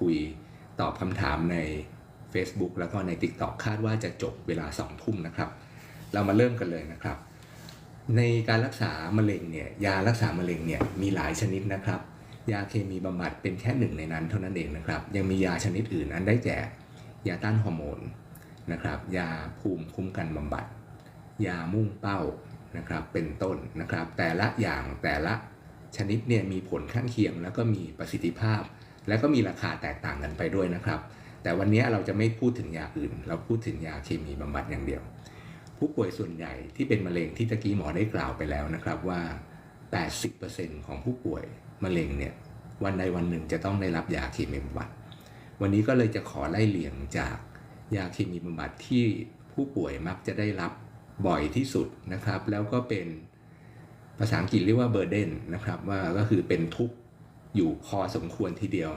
คุยตอบคำถามใน Facebook แล้วก็ใน TikTok คาดว่าจะจบเวลา 2 ทุ่มนะครับ เรามาเริ่มกันเลยนะครับ ในการรักษามะเร็งเนี่ยยารักษามะเร็งเนี่ยมีหลายชนิดนะครับ ยาเคมีบำบัดเป็นแค่หนึ่งในนั้นเท่านั้นเองนะครับ ยังมียาชนิดอื่นอันได้แก่ยาต้านฮอร์โมนนะครับยาภูมิคุ้มกันบำบัด ยามุ่งเป้านะครับเป็นต้นนะครับ แต่ละอย่างแต่ละชนิดเนี่ยมีผลข้างเคียงแล้วก็มีประสิทธิภาพ แล้วก็มีราคาแตกต่างกันไปด้วยนะครับ แต่วันนี้เราจะไม่พูดถึงยาอื่น เราพูดถึงยาเคมีบำบัดอย่างเดียว ผู้ป่วยส่วนใหญ่ที่เป็นมะเร็งที่ตะกี้หมอได้กล่าวไปแล้วนะครับว่า 80%ของผู้ป่วยมะเร็งเนี่ยวันใดวันหนึ่งจะต้องได้รับยาเคมีบำบัด วันนี้ก็เลยจะขอไล่เลียงจากยาเคมีบำบัดที่ผู้ป่วยมักจะได้รับบ่อยที่สุดนะครับ แล้วก็เป็นภาษาอังกฤษเรียกว่า burden นะครับว่าก็คือเป็นทุกข์ อยู่พอสมควรทีเดียว